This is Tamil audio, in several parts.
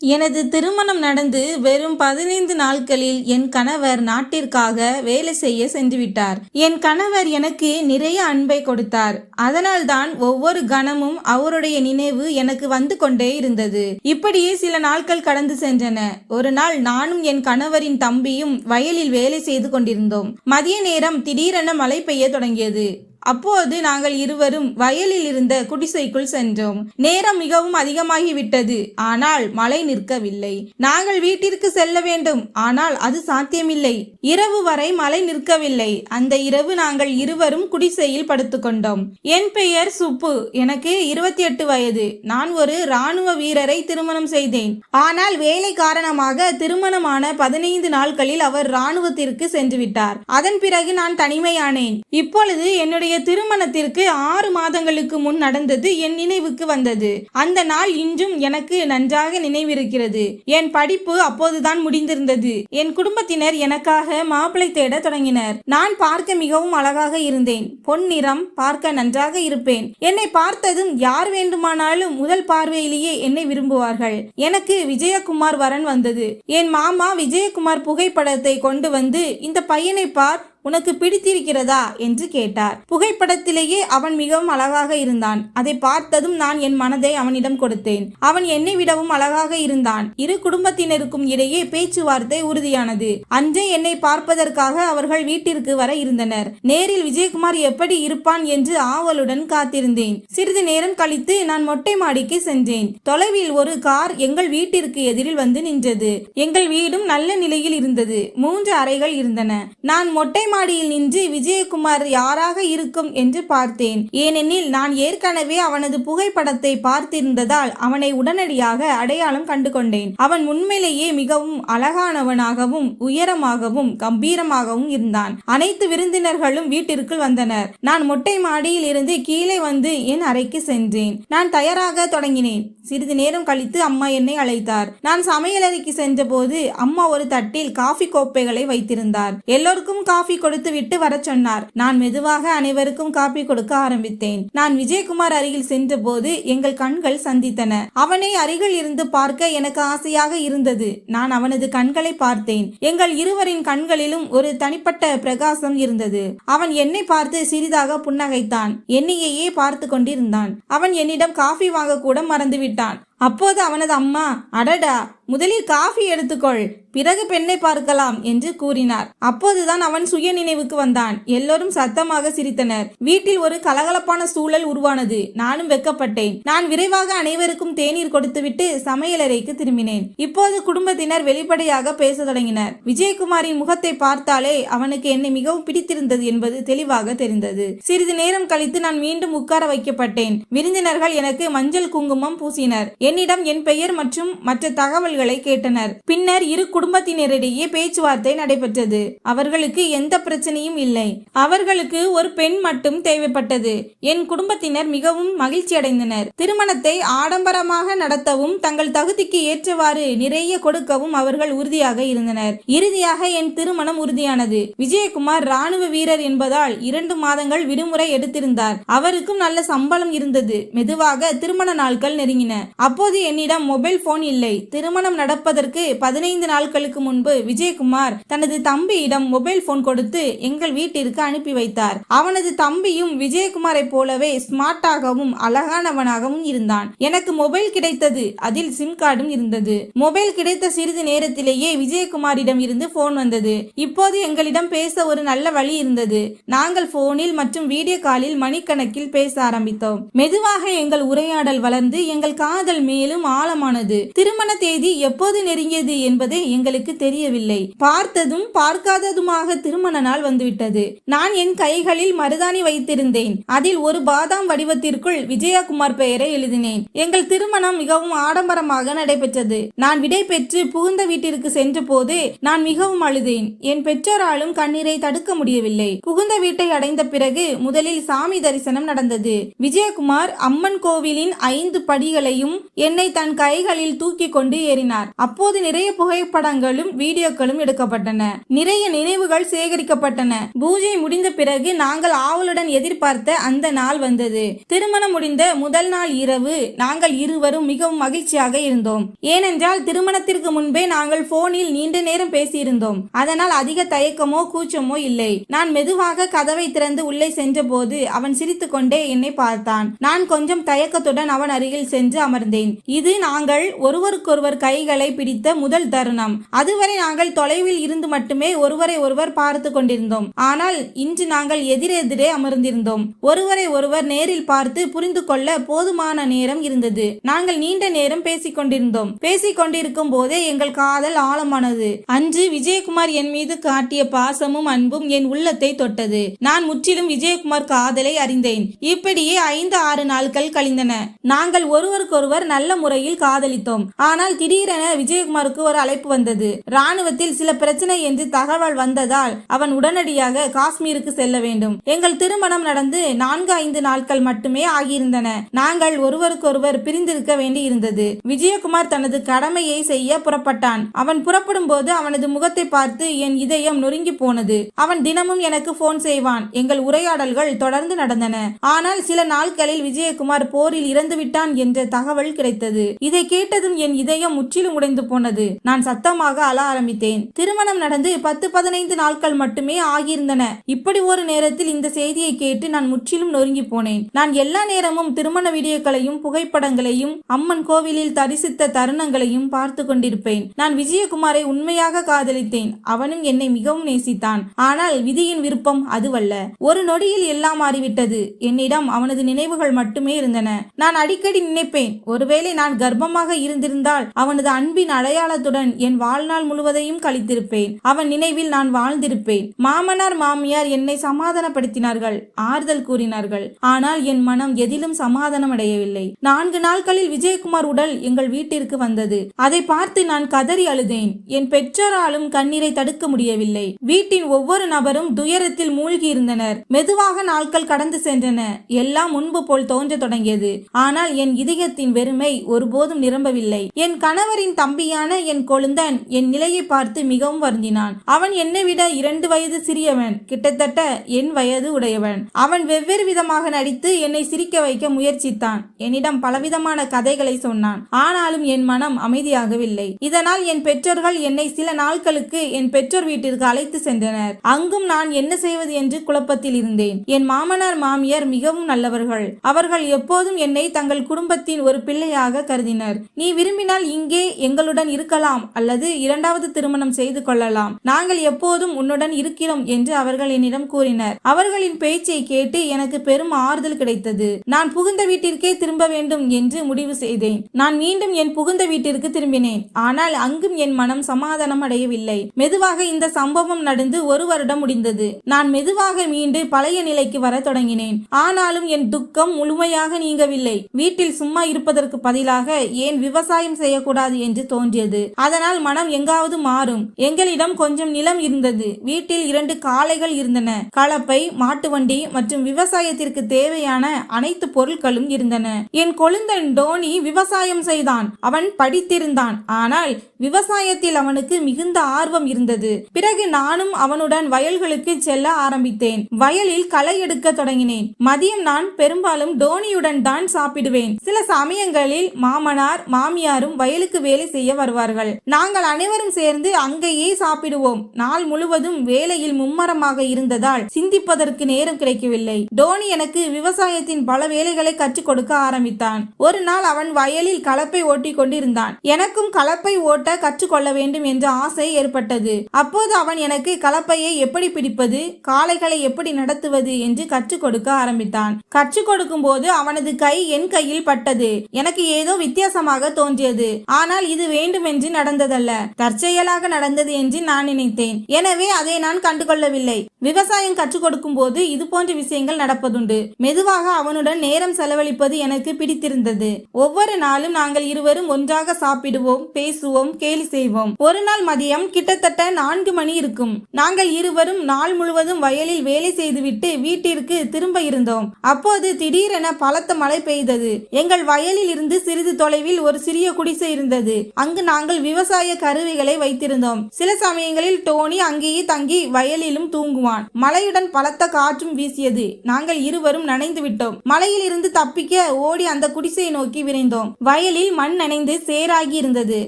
எனது திருமணம் நடந்து வெறும் பதினைந்து நாட்களில் என் கணவர் நாட்டிற்காக வேலை செய்ய சென்றுவிட்டார். என் கணவர் எனக்கு நிறைய அன்பை கொடுத்தார். அதனால்தான் ஒவ்வொரு கணமும் அவருடைய நினைவு எனக்கு வந்து கொண்டே இருந்தது. இப்படியே சில நாட்கள் கடந்து சென்றன. ஒரு நாள் நானும் என் கணவரின் தம்பியும் வயலில் வேலை செய்து கொண்டிருந்தோம். மதிய நேரம் திடீரென மழை பெய்ய தொடங்கியது. அப்போது நாங்கள் இருவரும் வயலில் இருந்த குடிசைக்குள் சென்றோம். நேரம் மிகவும் அதிகமாகிவிட்டது. ஆனால் மழை நிற்கவில்லை. நாங்கள் வீட்டிற்கு செல்ல வேண்டும். ஆனால் அது சாத்தியமில்லை. இரவு வரை மழை நிற்கவில்லை. அந்த இரவு நாங்கள் இருவரும் குடிசையில் படுத்துக்கொண்டோம். என் பெயர் சுப்பு. எனக்கு இருபத்தி எட்டு வயது. நான் ஒரு ராணுவ வீரரை திருமணம் செய்தேன். ஆனால் வேலை காரணமாக திருமணமான பதினைந்து நாட்களில் அவர் ராணுவத்திற்கு சென்றுவிட்டார். அதன் பிறகு நான் தனிமையானேன். இப்பொழுது என்னுடைய திருமணத்திற்கு ஆறு மாதங்களுக்கு முன் நடந்தது என் நினைவுக்கு வந்தது. அந்த நாள் இன்றும் எனக்கு நன்றாக நினைவிருக்கிறது. என் படிப்பு அப்போதுதான் முடிந்திருந்தது. என் குடும்பத்தினர் எனக்காக மாப்பிளை தேட தொடங்கினர். நான் பார்க்க மிகவும் அழகாக இருந்தேன். பொன்னிறம் பார்க்க நன்றாக இருப்பேன். என்னை பார்த்ததும் யார் வேண்டுமானாலும் முதல் பார்வையிலேயே என்னை விரும்புவார்கள். எனக்கு விஜயகுமார் வரன் வந்தது. என் மாமா விஜயகுமார் புகைப்படத்தை கொண்டு வந்து இந்த பையனை பார் உனக்கு பிடித்திருக்கிறதா? என்று கேட்டார். புகைப்படத்திலேயே அவன் மிகவும் அழகாக இருந்தான். அதை பார்த்ததும் நான் என் மனதை அவனிடம் கொடுத்தேன். அவன் என்னை விடவும் அழகாக இருந்தான். இரு குடும்பத்தினருக்கும் இடையே பேச்சுவார்த்தை உறுதியானது. அன்றே என்னை பார்ப்பதற்காக அவர்கள் வீட்டிற்கு வர இருந்தனர். நேரில் விஜயகுமார் எப்படி இருப்பான் என்று ஆவலுடன் காத்திருந்தேன். சிறிது நேரம் கழித்து நான் மொட்டை மாடிக்கு சென்றேன். தொலைவில் ஒரு கார் எங்கள் வீட்டிற்கு எதிரில் வந்து நின்றது. எங்கள் வீடும் நல்ல நிலையில் இருந்தது. மூன்று அறைகள் இருந்தன. நான் மொட்டை மாடியில் நின்று விஜயகுமார் யாராக இருக்கும் என்று பார்த்தேன். ஏனெனில் நான் ஏற்கனவே அவனது புகைப்படத்தை பார்த்திருந்ததால் அவனை உடனடியாக அடையாளம் கண்டு கொண்டேன் அவன் உண்மையிலேயே மிகவும் அழகானவனாகவும் உயரமாகவும் கம்பீரமாகவும் இருந்தான். அனைத்து விருந்தினர்களும் வீட்டிற்குள் வந்தனர். நான் மொட்டை மாடியில் இருந்து கீழே வந்து என் அறைக்கு சென்றேன். நான் தயாராக தொடங்கினேன். சிறிது நேரம் கழித்து அம்மா என்னை அழைத்தார். நான் சமையலறைக்கு சென்றபோது அம்மா ஒரு தட்டில் காஃபி கோப்பைகளை வைத்திருந்தார். எல்லோருக்கும் காஃபி கொடுத்து விட்டு வரச் சொன்னார். நான் மெதுவாக அனைவருக்கும் காபி கொடுக்க ஆரம்பித்தேன். நான் விஜயகுமார் அருகில் சென்றபோது எங்கள் கண்கள் சந்தித்தன. அவனை அருகில் இருந்து பார்க்க எனக்கு ஆசையாக இருந்தது. நான் அவனது கண்களை பார்த்தேன். எங்கள் இருவரின் கண்களிலும் ஒரு தனிப்பட்ட பிரகாசம் இருந்தது. அவன் என்னை பார்த்து சிறிதாக புன்னகைத்தான். என்னையே பார்த்து கொண்டிருந்தான். அவன் என்னிடம் காஃபி வாங்க கூட மறந்துவிட்டான். அப்போது அவனது அம்மா அடடா! முதலில் காஃபி எடுத்துக்கொள் பிறகு பெண்ணை பார்க்கலாம் என்று கூறினார். அப்போதுதான் அவன் சுய நினைவுக்கு வந்தான். எல்லோரும் சத்தமாக சிரித்தனர். வீட்டில் ஒரு கலகலப்பான சூழல் உருவானது. நானும் வெக்கப்பட்டேன். நான் விரைவாக அனைவருக்கும் தேநீர் கொடுத்துவிட்டு சமையலறைக்கு திரும்பினேன். இப்போது குடும்பத்தினர் வெளிப்படையாக பேச தொடங்கினர். விஜயகுமாரின் முகத்தை பார்த்தாலே அவனுக்கு என்னை மிகவும் பிடித்திருந்தது என்பது தெளிவாக தெரிந்தது. சிறிது நேரம் கழித்து நான் மீண்டும் உட்கார வைக்கப்பட்டேன். விருந்தினர்கள் எனக்கு மஞ்சள் குங்குமம் பூசினர். என்னிடம் என் பெயர் மற்றும் மற்ற கேள்விகளை கேட்டனர். பின்னர் இரு குடும்பத்தினரிடையே பேச்சுவார்த்தை நடைபெற்றது. அவர்களுக்கு எந்த பிரச்சனையும் இல்லை. அவர்களுக்கு ஒரு பெண் மட்டும் தேவைப்பட்டது. என் குடும்பத்தினர் மிகவும் மகிழ்ச்சி அடைந்தனர். திருமணத்தை ஆடம்பரமாக நடத்தவும் தங்கள் தகுதிக்கு ஏற்றவாறு நிறைய கொடுக்கவும் அவர்கள் உறுதியாக இருந்தனர். இறுதியாக என் திருமணம் உறுதியானது. விஜயகுமார் ராணுவ வீரர் என்பதால் இரண்டு மாதங்கள் விடுமுறை எடுத்திருந்தார். அவருக்கும் நல்ல சம்பளம் இருந்தது. மெதுவாக திருமண நாட்கள் நெருங்கின. அப்போது என்னிடம் மொபைல் போன் இல்லை. திருமண திருமணம் நடப்பதற்கு பதினைந்து நாட்களுக்கு முன்பு விஜயகுமார் தனது தம்பியிடம் மொபைல் போன் கொடுத்து எங்கள் வீட்டிற்கு அனுப்பி வைத்தார். அவனது தம்பியும் விஜயகுமாரை போலவே ஸ்மார்ட்டாகவும் அழகானவனாகவும் இருந்தான். எனக்கு மொபைல் கிடைத்தது. அதில் சிம் கார்டும் இருந்தது. மொபைல் கிடைத்த சிறிது நேரத்திலேயே விஜயகுமாரிடம் இருந்து போன் வந்தது. இப்போது எங்களிடம் பேச ஒரு நல்ல வழி இருந்தது. நாங்கள் போனில் மற்றும் வீடியோ காலில் மணிக்கணக்கில் பேச ஆரம்பித்தோம். மெதுவாக எங்கள் உரையாடல் வளர்ந்து எங்கள் காதல் மேலும் ஆழமானது. திருமண தேதி எப்போது நெருங்கியது என்பது எங்களுக்கு தெரியவில்லை. பார்த்ததும் பார்க்காததுமாக திருமண நாள் வந்துவிட்டது. நான் என் கைகளில் மருதாணி வைத்திருந்தேன். அதில் ஒரு பாதாம் வடிவத்திற்குள் விஜயகுமார் பெயரை எழுதினேன். எங்கள் திருமணம் மிகவும் ஆடம்பரமாக நடைபெற்றது. நான் விடை பெற்று புகுந்த வீட்டிற்கு சென்ற போது நான் மிகவும் அழுதேன். என் பெற்றோராலும் கண்ணீரை தடுக்க முடியவில்லை. புகுந்த வீட்டை அடைந்த பிறகு முதலில் சாமி தரிசனம் நடந்தது. விஜயகுமார் அம்மன் கோவிலின் ஐந்து படிகளையும் என்னை தன் கைகளில் தூக்கி கொண்டு ஏறினார். கூறினார். அப்போது நிறைய புகைப்படங்களும் வீடியோக்களும் எடுக்கப்பட்டன. நிறைய நினைவுகள் சேகரிக்கப்பட்டன. பூஜை முடிந்த பிறகு நாங்கள் ஆவலுடன் எதிர்பார்த்த அந்த நாள் வந்தது. திருமணம் முடிந்த முதல் நாள் இரவு நாங்கள் இருவரும் மிகவும் மகிழ்ச்சியாக இருந்தோம். ஏனென்றால் திருமணத்திற்கு முன்பே நாங்கள் போனில் நீண்ட நேரம் பேசியிருந்தோம். அதனால் அதிக தயக்கமோ கூச்சமோ இல்லை. நான் மெதுவாக கதவை திறந்து உள்ளே சென்றபோது அவன் சிரித்துக்கொண்டே என்னை பார்த்தான். நான் கொஞ்சம் தயக்கத்துடன் அவன் அருகில் சென்று அமர்ந்தேன். இது நாங்கள் ஒருவருக்கொருவர் கை கைகளை பிடித்த முதல் தருணம். அதுவரை நாங்கள் தொலைவில் இருந்து மட்டுமே ஒருவரை ஒருவர் பார்த்து கொண்டிருந்தோம். ஆனால் இன்று நாங்கள் எதிரெதிரே அமர்ந்திருந்தோம். ஒருவரை ஒருவர் நேரில் பார்த்து புரிந்து கொள்ள போதுமான நேரம் இருந்தது. நாங்கள் நீண்ட நேரம் பேசிக் கொண்டிருந்தோம். பேசிக் கொண்டிருக்கும் போதே எங்கள் காதல் ஆழமானது. அன்று விஜயகுமார் என் மீது காட்டிய பாசமும் அன்பும் என் உள்ளத்தை தொட்டது. நான் முற்றிலும் விஜயகுமார் காதலை அறிந்தேன். இப்படியே ஐந்து ஆறு நாட்கள் கழிந்தன. நாங்கள் ஒருவருக்கொருவர் நல்ல முறையில் காதலித்தோம். ஆனால் திடீரென விஜயகுமாருக்கு ஒரு அழைப்பு வந்தது. ராணுவத்தில் சில பிரச்சனை என்று தகவல் வந்ததால் அவன் உடனடியாக காஷ்மீருக்கு செல்ல வேண்டும். எங்கள் திருமணம் நடந்து நான்கு ஐந்து நாட்கள் மட்டுமே ஆகியிருந்தன. நாங்கள் ஒருவருக்கொருவர் பிரிந்திருக்க வேண்டி இருந்தது விஜயகுமார் தனது கடமையை செய்ய புறப்பட்டான். அவன் புறப்படும் போது அவனது முகத்தை பார்த்து என் இதயம் நொறுங்கி போனது. அவன் தினமும் எனக்கு போன் செய்வான். எங்கள் உரையாடல்கள் தொடர்ந்து நடந்தன. ஆனால் சில நாட்களில் விஜயகுமார் போரில் இறந்துவிட்டான் என்ற தகவல் கிடைத்தது. இதை கேட்டதும் என் இதயம் முற்றிலும் உடைந்து போனது. நான் சத்தமாக அழ ஆரம்பித்தேன். திருமணம் நடந்து பத்து பதினைந்து நாட்கள் மட்டுமே ஆகியிருந்தன. இப்படி ஒரு நேரத்தில் இந்த செய்தியை கேட்டு நான் முற்றிலும் நொறுங்கி போனேன். நான் எல்லா நேரமும் திருமண வீடியோக்களையும் புகைப்படங்களையும் அம்மன் கோவிலில் தரிசித்த தருணங்களையும் பார்த்து கொண்டிருப்பேன். நான் விஜயகுமாரை உண்மையாக காதலித்தேன். அவனும் என்னை மிகவும் நேசித்தான். ஆனால் விதியின் விருப்பம் அதுவல்ல. ஒரு நொடியில் எல்லாம் மாறிவிட்டது. என்னிடம் அவனது நினைவுகள் மட்டுமே இருந்தன. நான் அடிக்கடி நினைப்பேன். ஒருவேளை நான் கர்ப்பமாக இருந்திருந்தால் அவன் அவனது அன்பின் அடையாளத்துடன் என் வாழ்நாள் முழுவதையும் கழித்திருப்பேன். அவன் நினைவில் நான் வாழ்ந்திருப்பேன். மாமனார் மாமியார் என்னை சமாதானப்படுத்தினார்கள். ஆறுதல் கூறினார்கள். ஆனால் என் மனம் எதிலும் சமாதானம் அடையவில்லை நான்கு நாட்களில் விஜயகுமார் உடல் எங்கள் வீட்டிற்கு வந்தது. அதை பார்த்து நான் கதறி அழுதேன். என் பெற்றோராலும் கண்ணீரை தடுக்க முடியவில்லை. வீட்டின் ஒவ்வொரு நபரும் துயரத்தில் மூழ்கி இருந்தனர். மெதுவாக நாட்கள் கடந்து சென்றன. எல்லாம் முன்பு போல் தோன்ற தொடங்கியது. ஆனால் என் இதயத்தின் வெறுமை ஒருபோதும் நிரம்பவில்லை. என் கனவு கணவரின் தம்பியான என் கொழுந்தன் என் நிலையை பார்த்து மிகவும் வருந்தினான். அவன் என்னை விட இரண்டு வயது சிறியவன். கிட்டத்தட்ட என் வயது உடையவன். அவன் வெவ்வேறு விதமாக நடித்து என்னை சிரிக்க வைக்க முயற்சித்தான். என்னிடம் பலவிதமான கதைகளை சொன்னான். ஆனாலும் என் மனம் அமைதியாகவில்லை. இதனால் என் பெற்றோர்கள் என்னை சில நாட்களுக்கு என் பெற்றோர் வீட்டிற்கு அழைத்து சென்றனர். அங்கும் நான் என்ன செய்வது என்று குழப்பத்தில் இருந்தேன். என் மாமனார் மாமியார் மிகவும் நல்லவர்கள். அவர்கள் எப்போதும் என்னை தங்கள் குடும்பத்தின் ஒரு பிள்ளையாக கருதினர். நீ விரும்பினால் இங்கே எங்களுடன் இருக்கலாம் அல்லது இரண்டாவது திருமணம் செய்து கொள்ளலாம். நாங்கள் எப்போதும் உன்னுடன் இருக்கிறோம் என்று அவர்கள் என்னிடம் கூறினர். அவர்களின் பேச்சை கேட்டு எனக்கு பெரும் ஆறுதல் கிடைத்தது. நான் புகுந்த வீட்டிற்கே திரும்ப வேண்டும் என்று முடிவு செய்தேன். நான் மீண்டும் என் புகுந்த வீட்டிற்கு திரும்பினேன். ஆனால் அங்கும் என் மனம் சமாதானம் அடையவில்லை. மெதுவாக இந்த சம்பவம் நடந்து ஒரு வருடம் முடிந்தது. நான் மெதுவாக மீண்டு பழைய நிலைக்கு வர தொடங்கினேன். ஆனாலும் என் துக்கம் முழுமையாக நீங்கவில்லை. வீட்டில் சும்மா இருப்பதற்கு பதிலாக ஏன் விவசாயம் செய்யக்கூடாது என்று தோன்றியது. அதனால் மனம் எங்காவது மாறும். எங்களிடம் கொஞ்சம் நிலம் இருந்தது. வீட்டில் இரண்டு காளைகள் இருந்தன. கலப்பை மாட்டு வண்டி மற்றும் விவசாயத்திற்கு தேவையான அனைத்து பொருட்களும் இருந்தன. என் கொழுந்தன் டோனி விவசாயம் செய்தான். அவன் படித்திருந்தான். ஆனால் விவசாயத்தில் அவனுக்கு மிகுந்த ஆர்வம் இருந்தது. பிறகு நானும் அவனுடன் வயல்களுக்கு செல்ல ஆரம்பித்தேன். வயலில் களை எடுக்க தொடங்கினேன். மதியம் நான் பெரும்பாலும் டோனியுடன் தான் சாப்பிடுவேன். சில சமயங்களில் மாமனார் மாமியாரும் வயலுக்கு வேலை செய்ய வருவார்கள். நாங்கள் அனைவரும் சேர்ந்து அங்கேயே சாப்பிடுவோம். நாள் முழுவதும் வேலையில் மும்மரமாக இருந்ததால் சிந்திப்பதற்கு நேரம் கிடைக்கவில்லை. டோனி எனக்கு விவசாயத்தின் பல வேலைகளை கற்றுக் கொடுக்க ஆரம்பித்தான். ஒரு நாள் அவன் வயலில் கலப்பை ஓட்டி கொண்டிருந்தான். எனக்கும் கலப்பை ஓட்ட கற்றுக்கொள்ள வேண்டும் என்ற ஆசை ஏற்பட்டது. அப்போது அவன் எனக்கு கலப்பையை எப்படி பிடிப்பது காளைகளை எப்படி நடத்துவது என்று கற்றுக் கொடுக்க ஆரம்பித்தான். கற்றுக் கொடுக்கும் போது அவனது கை என் கையில் பட்டது. எனக்கு ஏதோ வித்தியாசமாக தோன்றியது. ஆனால் ஆனால் இது வேண்டுமென்று நடந்ததல்ல. தற்செயலாக நடந்தது என்று நான் நினைத்தேன். எனவே அதை நான் கண்டுகொள்ளவில்லை. விவசாயம் கற்றுக் கொடுக்கும் போது இது போன்ற விஷயங்கள் நடப்பதுண்டு. மெதுவாக அவனுடன் நேரம் செலவழிப்பது எனக்கு பிடித்திருந்தது. ஒவ்வொரு நாளும் நாங்கள் இருவரும் ஒன்றாக சாப்பிடுவோம் பேசுவோம் கேலி செய்வோம். ஒரு நாள் மதியம் கிட்டத்தட்ட நான்கு மணி இருக்கும். நாங்கள் இருவரும் நாள் முழுவதும் வயலில் வேலை செய்துவிட்டு வீட்டிற்கு திரும்ப இருந்தோம். அப்போது திடீரென பலத்த மழை பெய்தது. எங்கள் வயலில் இருந்து சிறிது தொலைவில் ஒரு சிறிய குடிசை இருந்தது. இருந்தது. அங்கு நாங்கள் விவசாய கருவிகளை வைத்திருந்தோம். சில சமயங்களில் டோனி அங்கேயே தங்கி வயலிலும் தூங்குவான். மலையுடன் பலத்த காற்றும் வீசியது. நாங்கள் இருவரும் நனைந்து விட்டோம். மலையில் இருந்து தப்பிக்க ஓடி அந்த குடிசையை நோக்கி விரைந்தோம். வயலில் மண் நனைந்து சேராகி இருந்தது.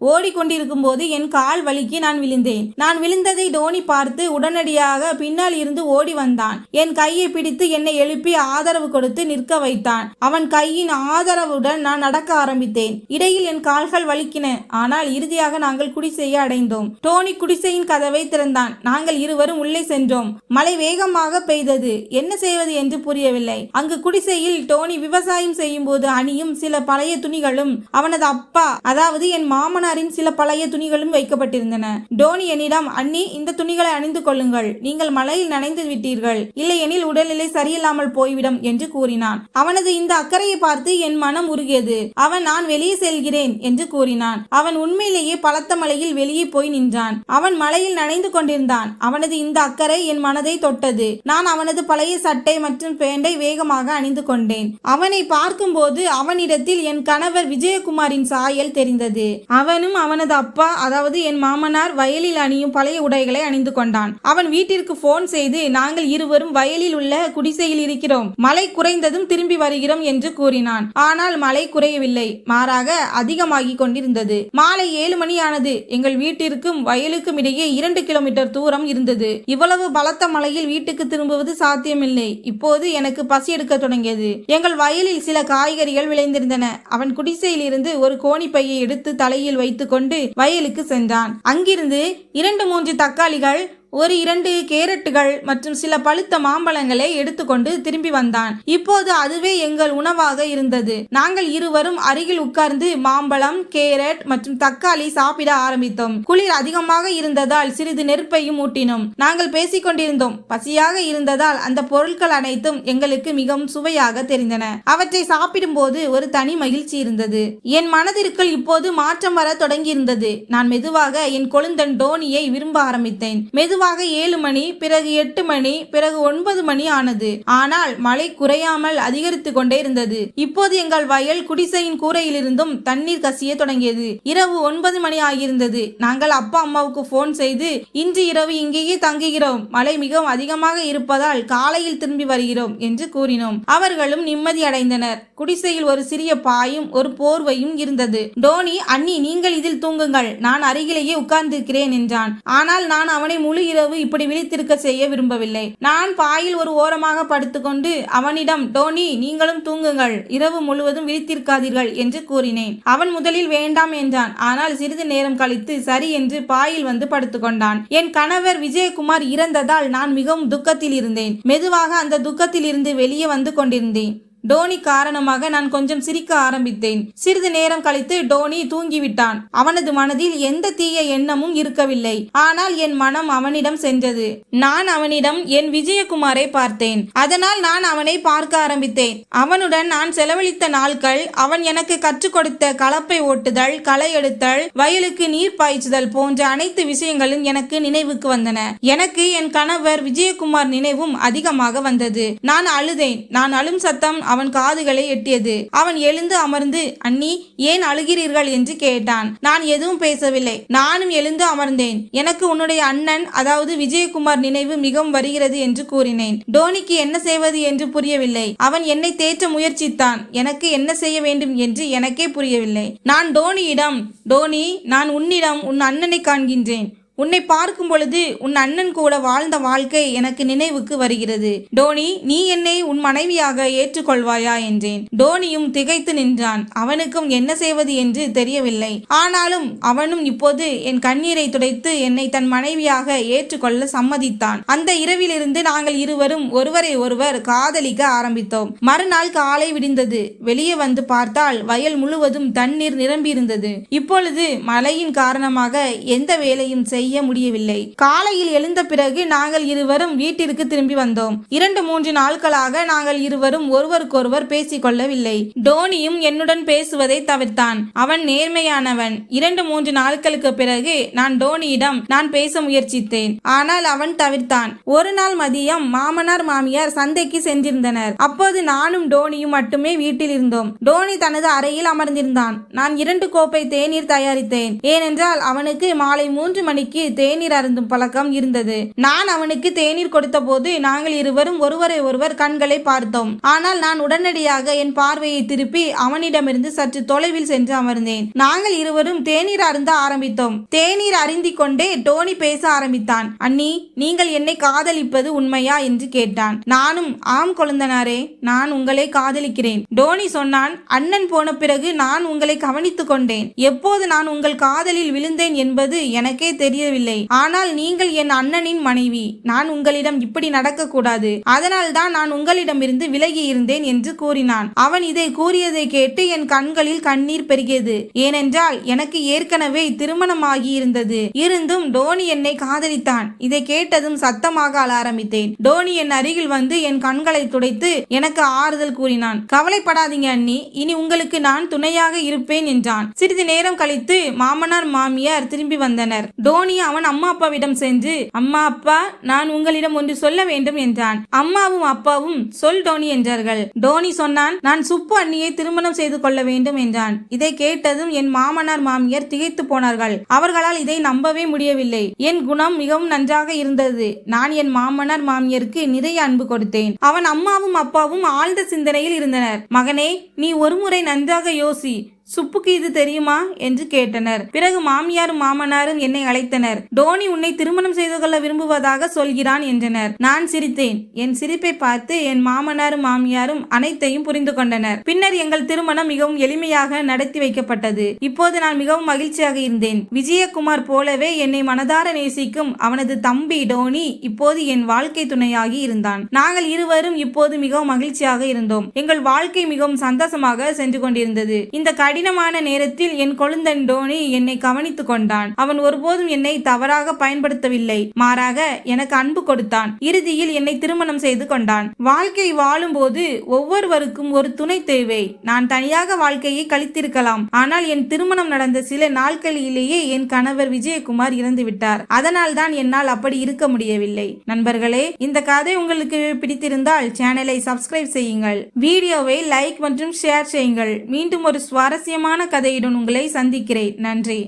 ஓடிக்கொண்டிருக்கும் போது என் கால் வலிக்கு நான் விழுந்தேன். நான் விழுந்ததை டோனி பார்த்து உடனடியாக பின்னால் இருந்து ஓடி வந்தான். என் கையை பிடித்து என்னை எழுப்பி ஆதரவு கொடுத்து நிற்க வைத்தான். அவன் கையின் ஆதரவுடன் நான் நடக்க ஆரம்பித்தேன். இடையில் என் கால்கள் வலி வலிக்கின ஆனால் இறுதியாக நாங்கள் குடிசையை அடைந்தோம். டோனி குடிசையின் கதவை திறந்தான். நாங்கள் இருவரும் உள்ளே சென்றோம். மழை வேகமாக பெய்தது. என்ன செய்வது என்று புரியவில்லை. அங்கு குடிசையில் டோனி விவசாயம் செய்யும் போது அணியும் சில பழைய துணிகளும் அவனது அப்பா அதாவது என் மாமனாரின் சில பழைய துணிகளும் வைக்கப்பட்டிருந்தன. டோனி என்னிடம் அண்ணி இந்த துணிகளை அணிந்து கொள்ளுங்கள். நீங்கள் மழையில் நனைந்து விட்டீர்கள். இல்லையெனில் உடல்நிலை சரியில்லாமல் போய்விடும் என்று கூறினான். அவனது இந்த அக்கறையை பார்த்து என் மனம் உருகியது. அவன் நான் வெளியே செல்கிறேன் என்று கூறினான். அவன் உண்மையிலேயே பலத்த மழையில் வெளியே போய் நின்றான். அவன் மலையில் நனைந்து கொண்டிருந்தான். அவனது இந்த அக்கறை என் மனதை தொட்டது. நான் அவனது பழைய சட்டை மற்றும் பேண்டை வேகமாக அணிந்து கொண்டேன். அவனை பார்க்கும்போது அவனிடத்தில் என் கணவர் விஜயகுமாரின் சாயல் தெரிந்தது. அவனும் அவனது அப்பா அதாவது என் மாமனார் வயலில் அணியும் பழைய உடைகளை அணிந்து கொண்டான். அவன் வீட்டிற்கு போன் செய்து நாங்கள் இருவரும் வயலில் உள்ள குடிசையில் இருக்கிறோம். மழை குறைந்ததும் திரும்பி வருகிறோம் என்று கூறினான். ஆனால் மழை குறையவில்லை. மாறாக அதிகமாகிக் இருந்தது. மாலை ஏழு மணி ஆனது எங்கள் வீட்டிற்கும் வயலுக்கும் இடையே இரண்டு கிலோமீட்டர் தூரம் இருந்தது. இவ்வளவு பலத்த மழையில் வீட்டுக்கு திரும்புவது சாத்தியமில்லை. இப்போது எனக்கு பசி எடுக்க தொடங்கியது. எங்கள் வயலில் சில காய்கறிகள் விளைந்திருந்தன. அவன் குடிசையில் இருந்து ஒரு கோணிப்பையை எடுத்து தலையில் வைத்துக்கொண்டு வயலுக்கு சென்றான். அங்கிருந்து இரண்டு மூன்று தக்காளிகள் ஒரு இரண்டு கேரட்டுகள் மற்றும் சில பழுத்த மாம்பழங்களை எடுத்துக்கொண்டு திரும்பி வந்தான். இப்போது அதுவே எங்கள் உணவாக இருந்தது. நாங்கள் இருவரும் அருகில் உட்கார்ந்து மாம்பழம் கேரட் மற்றும் தக்காளி சாப்பிட ஆரம்பித்தோம். குளிர் அதிகமாக இருந்ததால் சிறிது நெருப்பையும் ஊட்டினோம். நாங்கள் பேசிக் கொண்டிருந்தோம். பசியாக இருந்ததால் அந்த பொருட்கள் அனைத்தும் எங்களுக்கு மிகவும் சுவையாக தெரிந்தன. அவற்றை சாப்பிடும்போது ஒரு தனி மகிழ்ச்சி இருந்தது. என் மனதிற்குள் இப்போது மாற்றம் வர தொடங்கியிருந்தது. நான் மெதுவாக என் கொழுந்தன் டோனியை விரும்ப ஆரம்பித்தேன். மெதுவாக ஏழு மணி பிறகு எட்டு மணி பிறகு ஒன்பது மணி ஆனது. ஆனால் மழை குறையாமல் அதிகரித்து கொண்டே இருந்தது. இப்போது எங்கள் வயல் குடிசையின் கூரையிலிருந்தும் தண்ணீர் கசிய தொடங்கியது. இரவு ஒன்பது மணி ஆகியிருந்தது. நாங்கள் அப்பா அம்மாவுக்கு போன் செய்து இன்று இரவு இங்கேயே தங்குகிறோம். மழை மிகவும் அதிகமாக இருப்பதால் காலையில் திரும்பி வருகிறோம் என்று கூறினோம். அவர்களும் நிம்மதி அடைந்தனர். குடிசையில் ஒரு சிறிய பாயும் ஒரு போர்வையும் இருந்தது. டோனி அண்ணி நீங்கள் இதில் தூங்குங்கள். நான் அருகிலேயே உட்கார்ந்திருக்கிறேன் என்றான். ஆனால் நான் அவனை முழு இரவு இப்படி விழித்திருக்க செய்ய விரும்பவில்லை. நான் பாயில் ஒரு ஓரமாக படுத்துக்கொண்டு அவனிடம் டோனி நீங்களும் தூங்குங்கள். இரவு முழுவதும் விழித்திருக்காதீர்கள் என்று கூறினேன். அவன் முதலில் வேண்டாம் என்றான். ஆனால் சிறிது நேரம் கழித்து சரி என்று பாயில் வந்து படுத்துக்கொண்டான். என் கணவர் விஜயகுமார் இறந்ததால் நான் மிகவும் துக்கத்தில் இருந்தேன் மெதுவாக அந்த துக்கத்தில் இருந்து வெளியே வந்து கொண்டிருந்தேன். டோனி காரணமாக நான் கொஞ்சம் சிரிக்க ஆரம்பித்தேன். சிறிது நேரம் கழித்து டோனி தூங்கிவிட்டான். அவனது மனதில் எந்த தீய எண்ணமும் இருக்கவில்லை. ஆனால் என் மனம் அவனிடம் சென்றது. நான் அவனிடம் என் விஜயகுமாரை பார்த்தேன். அதனால் நான் அவனை பார்க்க ஆரம்பித்தேன். அவனுடன் நான் செலவழித்த நாட்கள் அவன் எனக்கு கற்றுக் கொடுத்த கலப்பை ஓட்டுதல் களை எடுத்தல் வயலுக்கு நீர் பாய்ச்சுதல் போன்ற அனைத்து விஷயங்களும் எனக்கு நினைவுக்கு வந்தன. எனக்கு என் கணவர் விஜயகுமார் நினைவும் அதிகமாக வந்தது. நான் அழுதேன். நான் அழும் சத்தம் அவன் காதுகளை எட்டியது. அவன் எழுந்து அமர்ந்து அண்ணி ஏன் அழுகிறீர்கள்? என்று கேட்டான். நான் எதுவும் பேசவில்லை. நானும் எழுந்து அமர்ந்தேன். எனக்கு உன்னுடைய அண்ணன் அதாவது விஜயகுமார் நினைவு மிகவும் வருகிறது என்று கூறினேன். டோனிக்கு என்ன செய்வது என்று புரியவில்லை. அவன் என்னை தேற்ற முயற்சித்தான். எனக்கு என்ன செய்ய வேண்டும் என்று எனக்கே புரியவில்லை. நான் டோனியிடம் டோனி நான் உன்னிடம் உன் அண்ணனை காண்கின்றேன். உன்னை பார்க்கும் பொழுது உன் அண்ணன் கூட வாழ்ந்த வாழ்க்கை எனக்கு நினைவுக்கு வருகிறது. டோனி நீ என்னை உன் மனைவியாக ஏற்றுக்கொள்வாயா என்றேன். டோனியும் திகைத்து நின்றான். அவனுக்கும் என்ன செய்வது என்று தெரியவில்லை. ஆனாலும் அவனும் இப்போது என் கண்ணீரை துடைத்து என்னை தன் மனைவியாக ஏற்றுக்கொள்ள சம்மதித்தான். அந்த இரவிலிருந்து நாங்கள் இருவரும் ஒருவரை ஒருவர் காதலிக்க ஆரம்பித்தோம். மறுநாள் காலை விடிந்தது. வெளியே வந்து பார்த்தால் வயல் முழுவதும் தண்ணீர் நிரம்பியிருந்தது. இப்பொழுது மழையின் காரணமாக எந்த வேலையும் செய்ய செய்ய முடியவில்லை. காலையில் எழுந்த பிறகு நாங்கள் இருவரும் வீட்டிற்கு திரும்பி வந்தோம். இரண்டு மூன்று நாட்களாக நாங்கள் இருவரும் ஒருவருக்கொருவர் பேசிக்கொள்ளவில்லை டோனியும் என்னுடன் பேசுவதை தவிர்த்தான். அவன் நேர்மையானவன். இரண்டு மூன்று நாட்களுக்கு பிறகு நான் டோனியிடம் நான் பேச முயற்சித்தேன். ஆனால் அவன் தவிர்த்தான். ஒரு நாள் மதியம் மாமனார் மாமியார் சந்தைக்கு சென்றிருந்தனர். அப்போது நானும் டோனியும் மட்டுமே வீட்டில் இருந்தோம். டோனி தனது அறையில் அமர்ந்திருந்தான். நான் இரண்டு கோப்பை தேநீர் தயாரித்தேன். ஏனென்றால் அவனுக்கு மாலை மூன்று மணிக்கு தேநீர் அருந்தும் பழக்கம் இருந்தது. நான் அவனுக்கு தேநீர் கொடுத்த போது நாங்கள் இருவரும் ஒருவரை ஒருவர் கண்களை பார்த்தோம். ஆனால் நான் உடனடியாக என் பார்வையை திருப்பி அவனிடமிருந்து சற்று தொலைவில் சென்று அமர்ந்தேன். நாங்கள் இருவரும் தேநீர் அருந்த ஆரம்பித்தோம். தேநீர் அருந்திக் கொண்டே டோனி பேச ஆரம்பித்தான். அண்ணி நீங்கள் என்னை காதலிப்பது உண்மையா? என்று கேட்டான். நானும் ஆம் கொழுந்தனாரே நான் உங்களை காதலிக்கிறேன். டோனி சொன்னான். அண்ணன் போன பிறகு நான் உங்களை கவனித்துக் கொண்டேன். எப்போது நான் உங்கள் காதலில் விழுந்தேன் என்பது எனக்கே தெரியவில்லை ஆனால் நீங்கள் என் அண்ணனின் மனைவி. நான் உங்களிடம் இப்படி நடக்கக்கூடாது. அதனால் தான் நான் உங்களிடமிருந்து விலகி இருந்தேன் என்று கூறினான். அவன் இதை கூறியதை கேட்டு என் கண்களில் கண்ணீர் பெருகியது. ஏனென்றால் எனக்கு ஏற்கனவே திருமணமாகி இருந்தது இருந்தும் டோனி என்னை காதலித்தான். இதை கேட்டதும் சத்தமாக அழ ஆரம்பித்தேன். டோனி என் அருகில் வந்து என் கண்களை துடைத்து எனக்கு ஆறுதல் கூறினான். கவலைப்படாதீங்க அண்ணி. இனி உங்களுக்கு நான் துணையாக இருப்பேன் என்றான். சிறிது நேரம் கழித்து மாமனார் மாமியார் திரும்பி வந்தனர். டோனி அவன் அம்மா அப்பாவிடம் சென்று அம்மா அப்பா நான் உங்களிடம் ஒன்று சொல்ல வேண்டும் என்றான். அம்மாவும் அப்பாவும் சொல் டோனி என்றார்கள். டோனி சொன்னான் நான் சுப்பு அண்ணியை திருமணம் செய்து கொள்ள வேண்டும் என்றான். இதை கேட்டதும் என் மாமனார் மாமியார் திகைத்து போனார்கள். அவர்களால் இதை நம்பவே முடியவில்லை. என் குணம் மிகவும் நன்றாக இருந்தது. நான் என் மாமனார் மாமியருக்கு நிறைய அன்பு கொடுத்தேன். அவன் அம்மாவும் அப்பாவும் ஆழ்ந்த சிந்தனையில் இருந்தனர். மகனே நீ ஒருமுறை நன்றாக யோசி. சுப்புக்கு இது தெரியுமா? என்று கேட்டனர். பிறகு மாமியாரும் மாமனாரும் என்னை அழைத்தனர். டோனி உன்னை திருமணம் செய்து கொள்ள விரும்புவதாக சொல்கிறான் என்றனர். நான் சிரித்தேன். என் சிரிப்பை பார்த்து என் மாமனாரும் மாமியாரும் அனைத்தையும் புரிந்து கொண்டனர். பின்னர் எங்கள் திருமணம் மிகவும் எளிமையாக நடத்தி வைக்கப்பட்டது. இப்போது நான் மிகவும் மகிழ்ச்சியாக இருந்தேன். விஜயகுமார் போலவே என்னை மனதார நேசிக்கும் அவனது தம்பி டோனி இப்போது என் வாழ்க்கை துணையாகி இருந்தான். நாங்கள் இருவரும் இப்போது மிகவும் மகிழ்ச்சியாக இருந்தோம். எங்கள் வாழ்க்கை மிகவும் சந்தோஷமாக சென்று கொண்டிருந்தது. இந்த கடினமான நேரத்தில் என் கொழுந்தன் டோனி என்னை கவனித்துக் கொண்டான். அவன் ஒருபோதும் என்னை தவறாக பயன்படுத்தவில்லை. மாறாக எனக்கு அன்பு கொடுத்தான். இறுதியில் என்னை திருமணம் செய்து கொண்டான். வாழ்க்கை வாழும்போது ஒவ்வொருவருக்கும் ஒரு துணை தேவை. நான் தனியாக வாழ்க்கையை கழித்திருக்கலாம். ஆனால் என் திருமணம் நடந்த சில நாட்களிலேயே என் கணவர் விஜயகுமார் இறந்துவிட்டார் அதனால் தான் என்னால் அப்படி இருக்க முடியவில்லை. நண்பர்களே இந்த கதை உங்களுக்கு பிடித்திருந்தால் சேனலை சப்ஸ்கிரைப் செய்யுங்கள். வீடியோவை லைக் மற்றும் ஷேர் செய்யுங்கள். மீண்டும் ஒரு சுவாரஸ்யமான கதையுடன் உங்களை சந்திக்கிறேன். நன்றி.